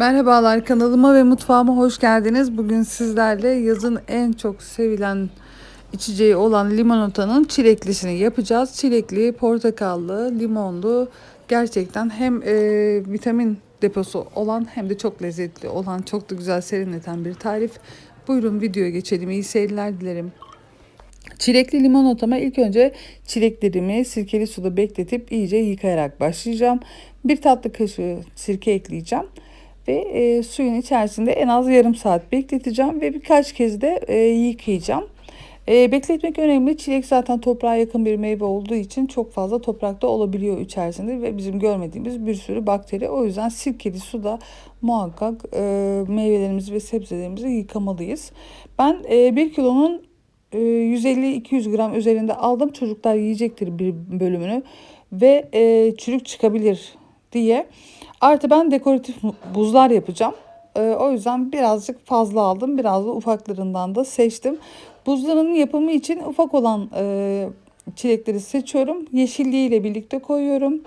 Merhabalar kanalıma ve mutfağıma hoş geldiniz. Bugün sizlerle yazın en çok sevilen içeceği olan limonatanın çileklisini yapacağız. Çilekli, portakallı, limonlu gerçekten hem e, vitamin deposu olan hem de çok lezzetli olan çok da güzel serinleten bir tarif. Buyurun videoya geçelim. İyi seyirler dilerim. Çilekli limonatama ilk önce çileklerimi sirkeli suda bekletip iyice yıkayarak başlayacağım. Bir tatlı kaşığı sirke ekleyeceğim ve e, suyun içerisinde en az yarım saat bekleteceğim ve birkaç kez de e, yıkayacağım. E, bekletmek önemli. Çilek zaten toprağa yakın bir meyve olduğu için çok fazla toprakta olabiliyor içerisinde ve bizim görmediğimiz bir sürü bakteri. O yüzden sirkeli suda muhakkak e, meyvelerimizi ve sebzelerimizi yıkamalıyız. Ben e, 1 kilonun 150-200 gram üzerinde aldım. Çocuklar yiyecektir bir bölümünü ve e, çürük çıkabilir diye. Artı ben dekoratif buzlar yapacağım. E, o yüzden birazcık fazla aldım. Biraz da ufaklarından da seçtim. Buzların yapımı için ufak olan e, çilekleri seçiyorum. Yeşilliğiyle birlikte koyuyorum.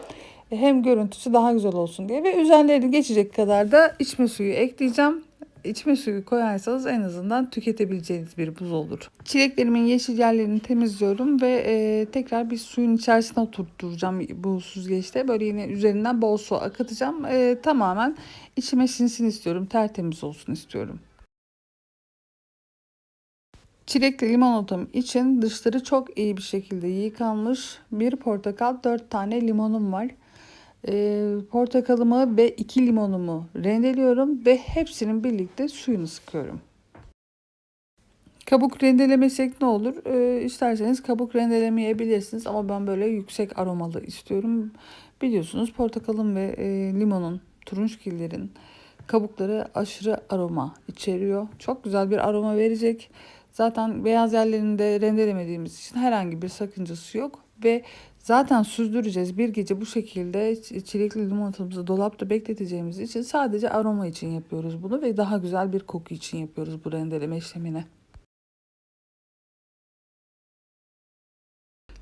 Hem görüntüsü daha güzel olsun diye ve üzerlerine geçecek kadar da içme suyu ekleyeceğim içme suyu koyarsanız en azından tüketebileceğiniz bir buz olur. Çileklerimin yeşil yerlerini temizliyorum ve e, tekrar bir suyun içerisine oturtturacağım bu süzgeçte. Böyle yine üzerinden bol su akıtacağım. E, tamamen içime sinsin istiyorum. Tertemiz olsun istiyorum. Çilekli limonatam için dışları çok iyi bir şekilde yıkanmış bir portakal 4 tane limonum var. E, portakalımı ve 2 limonumu rendeliyorum ve hepsinin birlikte suyunu sıkıyorum. Kabuk rendelemesek ne olur? E, isterseniz kabuk rendelemeyebilirsiniz ama ben böyle yüksek aromalı istiyorum. Biliyorsunuz portakalın ve e, limonun, turunçgillerin kabukları aşırı aroma içeriyor. Çok güzel bir aroma verecek. Zaten beyaz yerlerinde rendelemediğimiz için herhangi bir sakıncası yok ve zaten süzdüreceğiz. Bir gece bu şekilde çilekli limonatamızı dolapta bekleteceğimiz için sadece aroma için yapıyoruz bunu ve daha güzel bir koku için yapıyoruz bu rendeleme işlemini.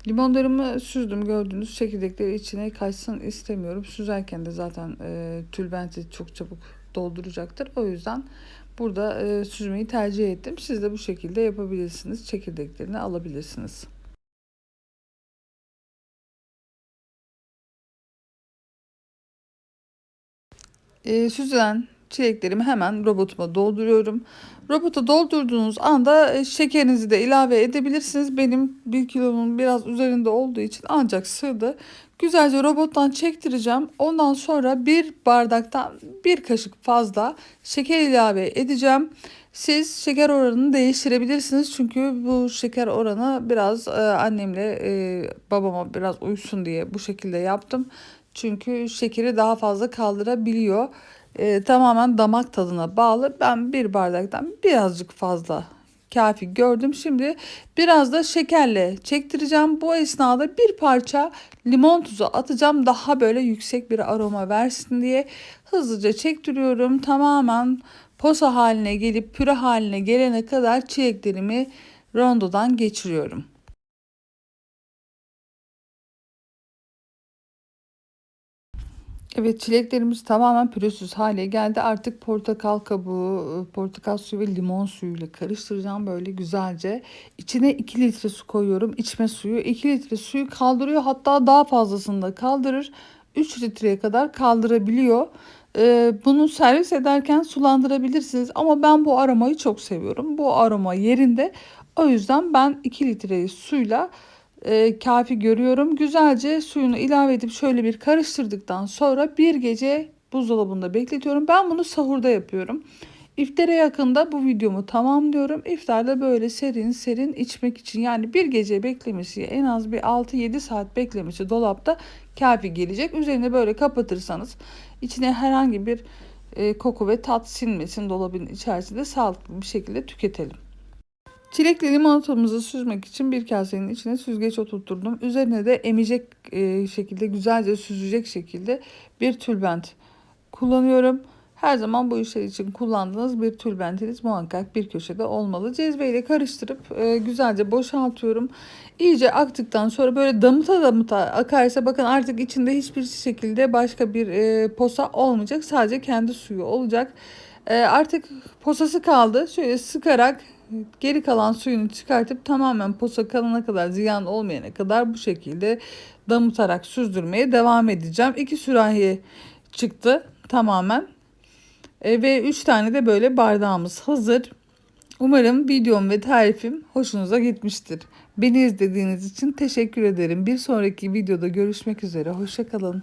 Limonlarımı süzdüm gördüğünüz çekirdekleri içine kaçsın istemiyorum. Süzerken de zaten e, tülbenti çok çabuk dolduracaktır. O yüzden burada e, süzmeyi tercih ettim. Siz de bu şekilde yapabilirsiniz. Çekirdeklerini alabilirsiniz. E, süzülen çileklerimi hemen robotuma dolduruyorum. Robota doldurduğunuz anda e, şekerinizi de ilave edebilirsiniz. Benim 1 kilonun biraz üzerinde olduğu için ancak sığdı. Güzelce robottan çektireceğim. Ondan sonra bir bardaktan bir kaşık fazla şeker ilave edeceğim. Siz şeker oranını değiştirebilirsiniz. Çünkü bu şeker oranı biraz e, annemle e, babama biraz uysun diye bu şekilde yaptım. Çünkü şekeri daha fazla kaldırabiliyor. E, tamamen damak tadına bağlı. Ben bir bardaktan birazcık fazla kafi gördüm. Şimdi biraz da şekerle çektireceğim. Bu esnada bir parça limon tuzu atacağım. Daha böyle yüksek bir aroma versin diye hızlıca çektiriyorum. Tamamen posa haline gelip püre haline gelene kadar çileklerimi rondodan geçiriyorum. Evet çileklerimiz tamamen pürüzsüz hale geldi. Artık portakal kabuğu, portakal suyu ve limon suyuyla karıştıracağım böyle güzelce. İçine 2 litre su koyuyorum. İçme suyu 2 litre suyu kaldırıyor. Hatta daha fazlasını da kaldırır. 3 litreye kadar kaldırabiliyor. Ee, bunu servis ederken sulandırabilirsiniz. Ama ben bu aromayı çok seviyorum. Bu aroma yerinde. O yüzden ben 2 litre suyla e, kafi görüyorum. Güzelce suyunu ilave edip şöyle bir karıştırdıktan sonra bir gece buzdolabında bekletiyorum. Ben bunu sahurda yapıyorum. İftara yakında bu videomu tamamlıyorum. İftarda böyle serin serin içmek için yani bir gece beklemesi en az bir 6-7 saat beklemesi dolapta kafi gelecek. Üzerine böyle kapatırsanız içine herhangi bir e, koku ve tat sinmesin dolabın içerisinde sağlıklı bir şekilde tüketelim. Çilekli limonatamızı süzmek için bir kasenin içine süzgeç oturtturdum. Üzerine de emecek e, şekilde güzelce süzecek şekilde bir tülbent kullanıyorum. Her zaman bu işler için kullandığınız bir tülbentiniz muhakkak bir köşede olmalı. Cezveyle karıştırıp e, güzelce boşaltıyorum. İyice aktıktan sonra böyle damıta damıta akarsa bakın artık içinde hiçbir şekilde başka bir e, posa olmayacak. Sadece kendi suyu olacak. E, artık posası kaldı. Şöyle sıkarak geri kalan suyunu çıkartıp tamamen posa kalana kadar ziyan olmayana kadar bu şekilde damıtarak süzdürmeye devam edeceğim. İki sürahi çıktı tamamen. E, ve 3 tane de böyle bardağımız hazır. Umarım videom ve tarifim hoşunuza gitmiştir. Beni izlediğiniz için teşekkür ederim. Bir sonraki videoda görüşmek üzere. Hoşçakalın.